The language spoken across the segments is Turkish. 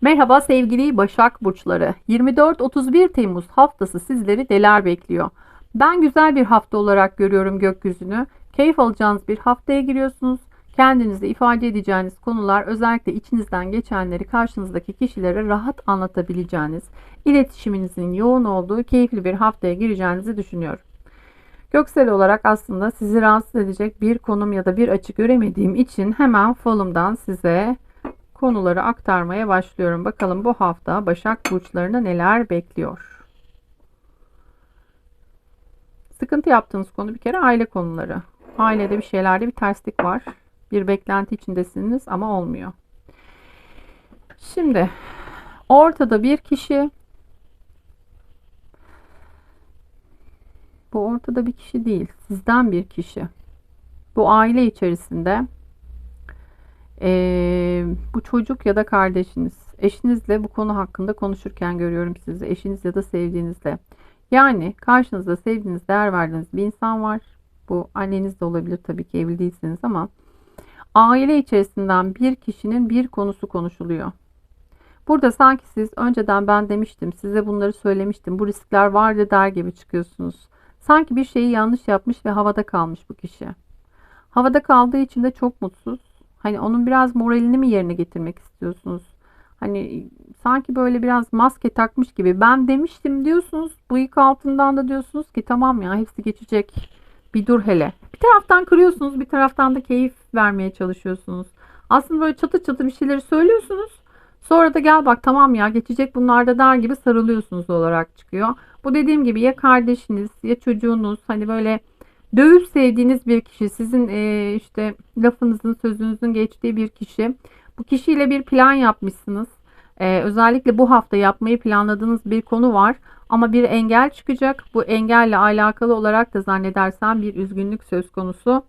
Merhaba sevgili Başak Burçları. 24-31 Temmuz haftası sizleri neler bekliyor? Ben güzel bir hafta olarak görüyorum gökyüzünü. Keyif alacağınız bir haftaya giriyorsunuz. Kendinizi ifade edeceğiniz konular özellikle içinizden geçenleri karşınızdaki kişilere rahat anlatabileceğiniz, iletişiminizin yoğun olduğu keyifli bir haftaya gireceğinizi düşünüyorum. Göksel olarak aslında sizi rahatsız edecek bir konum ya da bir açı göremediğim için hemen falımdan size konuları aktarmaya başlıyorum. Bakalım bu hafta Başak Burçlarına neler bekliyor? Sıkıntı yaptığınız konu bir kere aile konuları. Ailede bir şeylerde bir terslik var. Bir beklenti içindesiniz ama olmuyor. Şimdi ortada bir kişi bu ortada bir kişi değil. Sizden bir kişi. Bu aile içerisinde ee, bu çocuk ya da kardeşiniz, eşinizle bu konu hakkında konuşurken görüyorum sizi. Eşiniz ya da sevdiğinizle. Yani karşınızda sevdiğiniz, değer verdiğiniz bir insan var. Bu anneniz de olabilir tabii ki evli değilsiniz ama aile içerisinden bir kişinin bir konusu konuşuluyor. Burada sanki siz önceden ben demiştim, size bunları söylemiştim, bu riskler vardı der gibi çıkıyorsunuz. Sanki bir şeyi yanlış yapmış ve havada kalmış bu kişi. Havada kaldığı için de çok mutsuz. Hani onun biraz moralini mi yerine getirmek istiyorsunuz? Hani sanki böyle biraz maske takmış gibi ben demiştim diyorsunuz. Bıyık altından da diyorsunuz ki tamam ya hepsi geçecek. Bir dur hele. Bir taraftan kırıyorsunuz bir taraftan da keyif vermeye çalışıyorsunuz. Aslında böyle çatı çatı bir şeyleri söylüyorsunuz. Sonra da gel bak tamam ya geçecek bunlar da der gibi sarılıyorsunuz olarak çıkıyor. Bu dediğim gibi ya kardeşiniz ya çocuğunuz hani böyle Dövüp sevdiğiniz bir kişi, sizin e, işte lafınızın, sözünüzün geçtiği bir kişi. Bu kişiyle bir plan yapmışsınız. E, özellikle bu hafta yapmayı planladığınız bir konu var. Ama bir engel çıkacak. Bu engelle alakalı olarak da zannedersem bir üzgünlük söz konusu.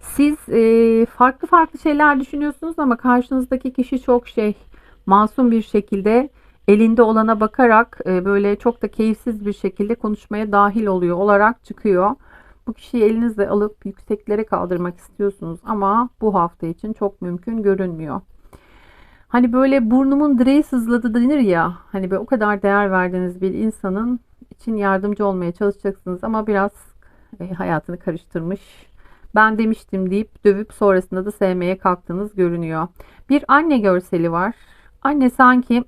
Siz e, farklı farklı şeyler düşünüyorsunuz ama karşınızdaki kişi çok şey masum bir şekilde elinde olana bakarak e, böyle çok da keyifsiz bir şekilde konuşmaya dahil oluyor olarak çıkıyor. Bu kişiyi elinizle alıp yükseklere kaldırmak istiyorsunuz ama bu hafta için çok mümkün görünmüyor. Hani böyle burnumun direği sızladı denir ya. Hani böyle o kadar değer verdiğiniz bir insanın için yardımcı olmaya çalışacaksınız ama biraz e, hayatını karıştırmış. Ben demiştim deyip dövüp sonrasında da sevmeye kalktığınız görünüyor. Bir anne görseli var. Anne sanki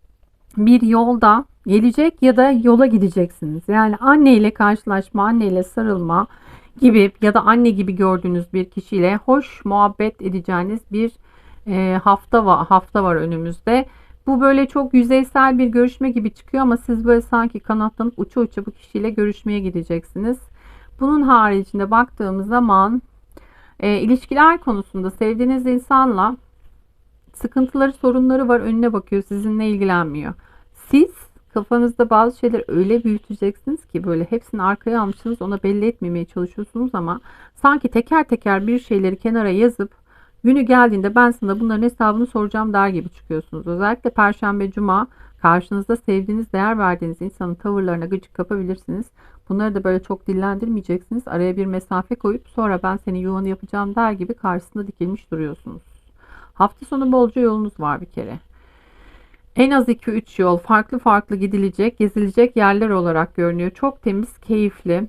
bir yolda gelecek ya da yola gideceksiniz. Yani anne ile karşılaşma, anne ile sarılma gibi ya da anne gibi gördüğünüz bir kişiyle hoş muhabbet edeceğiniz bir e, hafta var hafta var önümüzde. Bu böyle çok yüzeysel bir görüşme gibi çıkıyor ama siz böyle sanki kanatlanıp uça uça bu kişiyle görüşmeye gideceksiniz. Bunun haricinde baktığımız zaman e, ilişkiler konusunda sevdiğiniz insanla sıkıntıları sorunları var önüne bakıyor sizinle ilgilenmiyor. Siz kafanızda bazı şeyler öyle büyüteceksiniz ki böyle hepsini arkaya almışsınız ona belli etmemeye çalışıyorsunuz ama sanki teker teker bir şeyleri kenara yazıp günü geldiğinde ben sana bunların hesabını soracağım der gibi çıkıyorsunuz. Özellikle perşembe cuma karşınızda sevdiğiniz değer verdiğiniz insanın tavırlarına gıcık kapabilirsiniz. Bunları da böyle çok dillendirmeyeceksiniz. Araya bir mesafe koyup sonra ben seni yuvanı yapacağım der gibi karşısında dikilmiş duruyorsunuz. Hafta sonu bolca yolunuz var bir kere. En az 2-3 yol farklı farklı gidilecek, gezilecek yerler olarak görünüyor. Çok temiz, keyifli.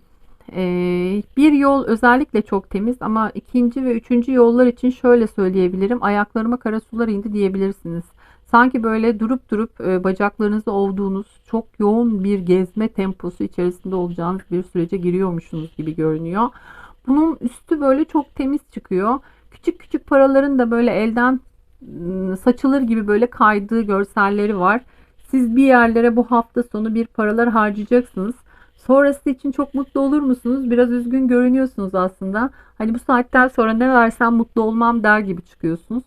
Ee, bir yol özellikle çok temiz ama ikinci ve üçüncü yollar için şöyle söyleyebilirim. Ayaklarıma kara sular indi diyebilirsiniz. Sanki böyle durup durup e, bacaklarınızı ovduğunuz çok yoğun bir gezme temposu içerisinde olacağınız bir sürece giriyormuşsunuz gibi görünüyor. Bunun üstü böyle çok temiz çıkıyor. Küçük küçük paraların da böyle elden saçılır gibi böyle kaydığı görselleri var. Siz bir yerlere bu hafta sonu bir paralar harcayacaksınız. Sonrası için çok mutlu olur musunuz? Biraz üzgün görünüyorsunuz aslında. Hani bu saatten sonra ne versem mutlu olmam der gibi çıkıyorsunuz.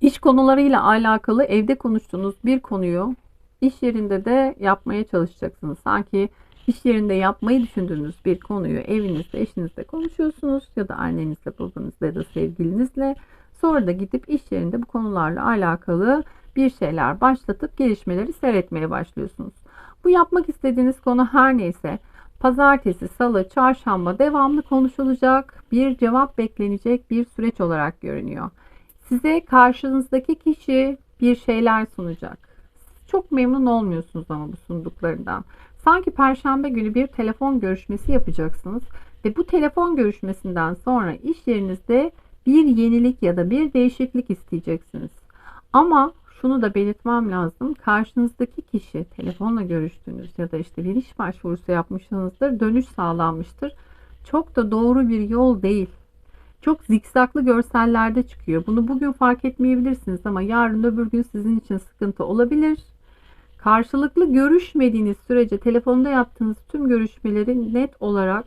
İş konularıyla alakalı evde konuştuğunuz bir konuyu iş yerinde de yapmaya çalışacaksınız. Sanki iş yerinde yapmayı düşündüğünüz bir konuyu evinizde, eşinizle konuşuyorsunuz ya da annenizle, babanızla ya da sevgilinizle. Sonra da gidip iş yerinde bu konularla alakalı bir şeyler başlatıp gelişmeleri seyretmeye başlıyorsunuz. Bu yapmak istediğiniz konu her neyse pazartesi, salı, çarşamba devamlı konuşulacak bir cevap beklenecek bir süreç olarak görünüyor. Size karşınızdaki kişi bir şeyler sunacak. Çok memnun olmuyorsunuz ama bu sunduklarından. Sanki perşembe günü bir telefon görüşmesi yapacaksınız ve bu telefon görüşmesinden sonra iş yerinizde bir yenilik ya da bir değişiklik isteyeceksiniz. Ama şunu da belirtmem lazım. Karşınızdaki kişi telefonla görüştüğünüz ya da işte bir iş başvurusu yapmışsınızdır. Dönüş sağlanmıştır. Çok da doğru bir yol değil. Çok zikzaklı görsellerde çıkıyor. Bunu bugün fark etmeyebilirsiniz ama yarın öbür gün sizin için sıkıntı olabilir. Karşılıklı görüşmediğiniz sürece telefonda yaptığınız tüm görüşmeleri net olarak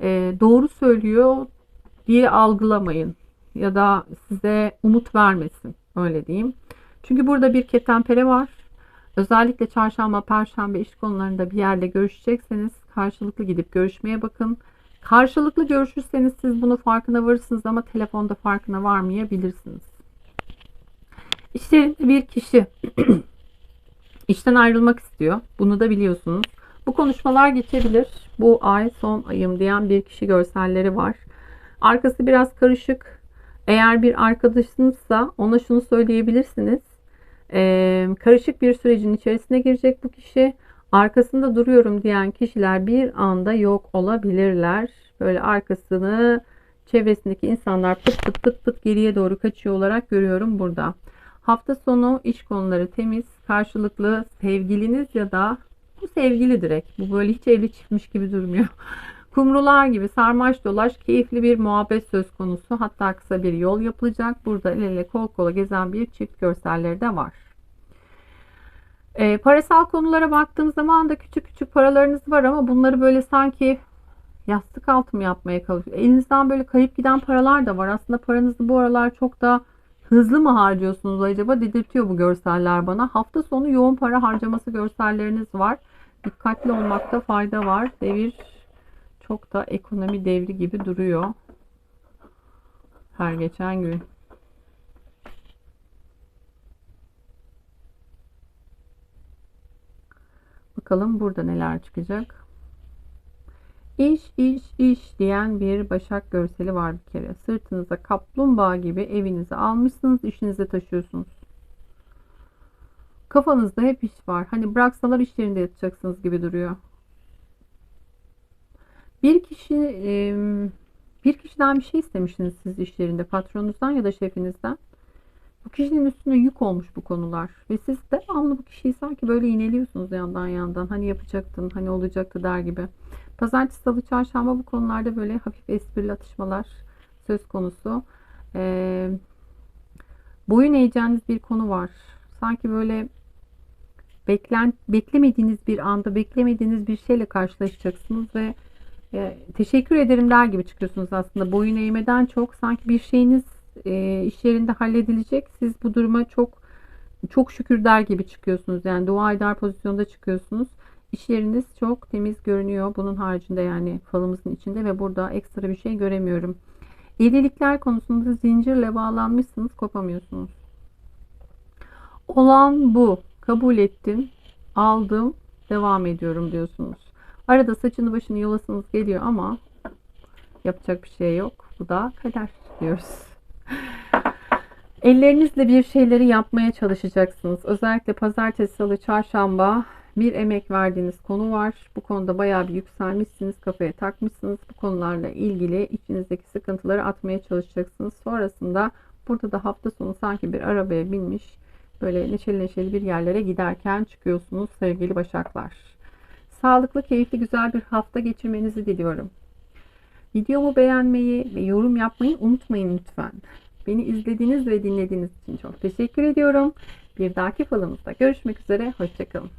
e, doğru söylüyor diye algılamayın. Ya da size umut vermesin. Öyle diyeyim. Çünkü burada bir ketenpere var. Özellikle çarşamba, perşembe iş konularında bir yerde görüşecekseniz karşılıklı gidip görüşmeye bakın. Karşılıklı görüşürseniz siz bunu farkına varırsınız ama telefonda farkına varmayabilirsiniz. İşlerinde bir kişi işten ayrılmak istiyor. Bunu da biliyorsunuz. Bu konuşmalar geçebilir. Bu ay son ayım diyen bir kişi görselleri var. Arkası biraz karışık. Eğer bir arkadaşınızsa ona şunu söyleyebilirsiniz. Ee, karışık bir sürecin içerisine girecek bu kişi. Arkasında duruyorum diyen kişiler bir anda yok olabilirler. Böyle arkasını çevresindeki insanlar pıt pıt pıt pıt geriye doğru kaçıyor olarak görüyorum burada. Hafta sonu iş konuları temiz, karşılıklı sevgiliniz ya da bu sevgili direkt. Bu böyle hiç evli çiftmiş gibi durmuyor. Kumrular gibi sarmaş dolaş keyifli bir muhabbet söz konusu. Hatta kısa bir yol yapılacak. Burada el ele kol kola gezen bir çift görselleri de var. E, parasal konulara baktığım zaman da küçük küçük paralarınız var ama bunları böyle sanki yastık altı mı yapmaya çalışıyor. Elinizden böyle kayıp giden paralar da var. Aslında paranızı bu aralar çok da hızlı mı harcıyorsunuz acaba dedirtiyor bu görseller bana. Hafta sonu yoğun para harcaması görselleriniz var. Dikkatli olmakta fayda var. Devir çok da ekonomi devri gibi duruyor. Her geçen gün. Bakalım burada neler çıkacak. İş, iş, iş diyen bir başak görseli var bir kere. Sırtınıza kaplumbağa gibi evinizi almışsınız, işinize taşıyorsunuz. Kafanızda hep iş var. Hani bıraksalar iş yerinde yatacaksınız gibi duruyor. Bir kişi bir kişiden bir şey istemişsiniz siz iş yerinde patronunuzdan ya da şefinizden. Bu kişinin üstüne yük olmuş bu konular ve siz devamlı bu kişiyi sanki böyle iğneliyorsunuz yandan yandan. Hani yapacaktın, hani olacaktı der gibi. Pazartesi, salı, çarşamba bu konularda böyle hafif esprili atışmalar söz konusu. Ee, boyun eğeceğiniz bir konu var. Sanki böyle beklen, beklemediğiniz bir anda beklemediğiniz bir şeyle karşılaşacaksınız ve e, teşekkür ederim der gibi çıkıyorsunuz aslında. Boyun eğmeden çok sanki bir şeyiniz e, iş yerinde halledilecek. Siz bu duruma çok çok şükür der gibi çıkıyorsunuz. Yani dua eder pozisyonda çıkıyorsunuz. İş yeriniz çok temiz görünüyor. Bunun haricinde yani falımızın içinde ve burada ekstra bir şey göremiyorum. Evlilikler konusunda zincirle bağlanmışsınız, kopamıyorsunuz. Olan bu. Kabul ettim, aldım, devam ediyorum diyorsunuz. Arada saçını başını yolasınız geliyor ama yapacak bir şey yok. Bu da kader diyoruz. Ellerinizle bir şeyleri yapmaya çalışacaksınız. Özellikle pazartesi, salı, çarşamba bir emek verdiğiniz konu var. Bu konuda bayağı bir yükselmişsiniz, kafaya takmışsınız. Bu konularla ilgili içinizdeki sıkıntıları atmaya çalışacaksınız. Sonrasında burada da hafta sonu sanki bir arabaya binmiş, böyle neşeli neşeli bir yerlere giderken çıkıyorsunuz sevgili başaklar. Sağlıklı, keyifli, güzel bir hafta geçirmenizi diliyorum. Videomu beğenmeyi ve yorum yapmayı unutmayın lütfen. Beni izlediğiniz ve dinlediğiniz için çok teşekkür ediyorum. Bir dahaki falımızda görüşmek üzere. Hoşçakalın.